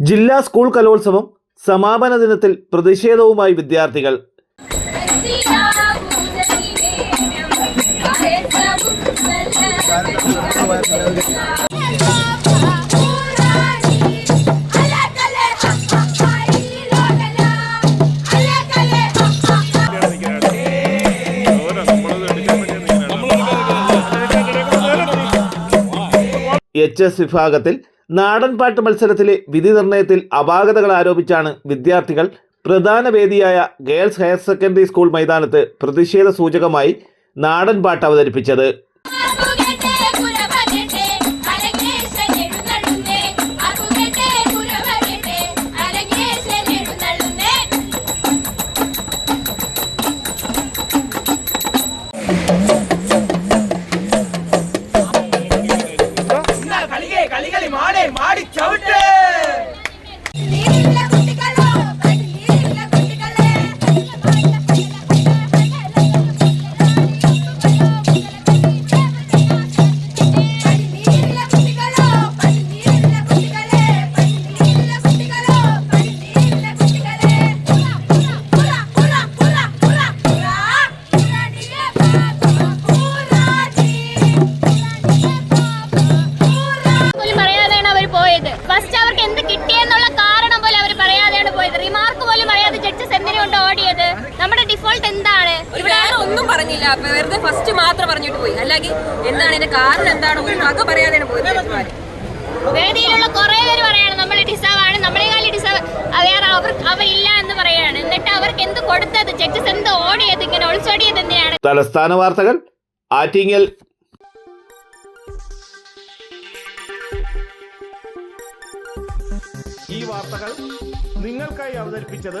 ജില്ലാ സ്കൂൾ കലോത്സവം സമാപന ദിനത്തിൽ പ്രതിഷേധവുമായി വിദ്യാർത്ഥികൾ. എച്ച് എസ് വിഭാഗത്തിൽ നാടൻപാട്ട് മത്സരത്തിലെ വിധി നിർണയത്തിൽ അപാകതകൾ ആരോപിച്ചാണ് വിദ്യാർത്ഥികൾ പ്രധാന വേദിയായ ഗേൾസ് ഹയർ സെക്കൻഡറി സ്കൂൾ മൈതാനത്ത് പ്രതിഷേധ സൂചകമായി നാടൻപാട്ട് അവതരിപ്പിച്ചത്. Thank കളികളി மானே மாடி சவுட்டு. ജഡ്ജസ് ഓടിയത്? നമ്മുടെ ഡിഫോൾട്ട് എന്താണ്? വേറെ ഒന്നും പറഞ്ഞില്ല. വെറുതെ ഫസ്റ്റ് മാത്രം പറഞ്ഞിട്ട് പോയി. അല്ലെങ്കിൽ എന്താണ് ഇതിന്റെ കാരണം? എന്താണ്? ഒരു വക പറയാതെയാണ് പോയത്. വേദിയിലുള്ള കുറെ പേര് പറയാണ് നമ്മൾ നമ്മളെ നമ്മളെക്കാളും ഡിസേർവ് വേറെ അവർ അവരില്ല എന്ന് പറയാണ്. എന്നിട്ട് അവർക്ക് എന്ത് കൊടുത്തത്? ജഡ്ജസ് എന്ത് ഓടിയത്? ഇങ്ങനെ ഒളിച്ചോടിയത് എന്തിനാണ്? തലസ്ഥാന വാർത്തകൾ ആറ്റിങ്ങൽ. ഈ വാർത്തകൾ നിങ്ങൾക്കായി അവതരിപ്പിച്ചത്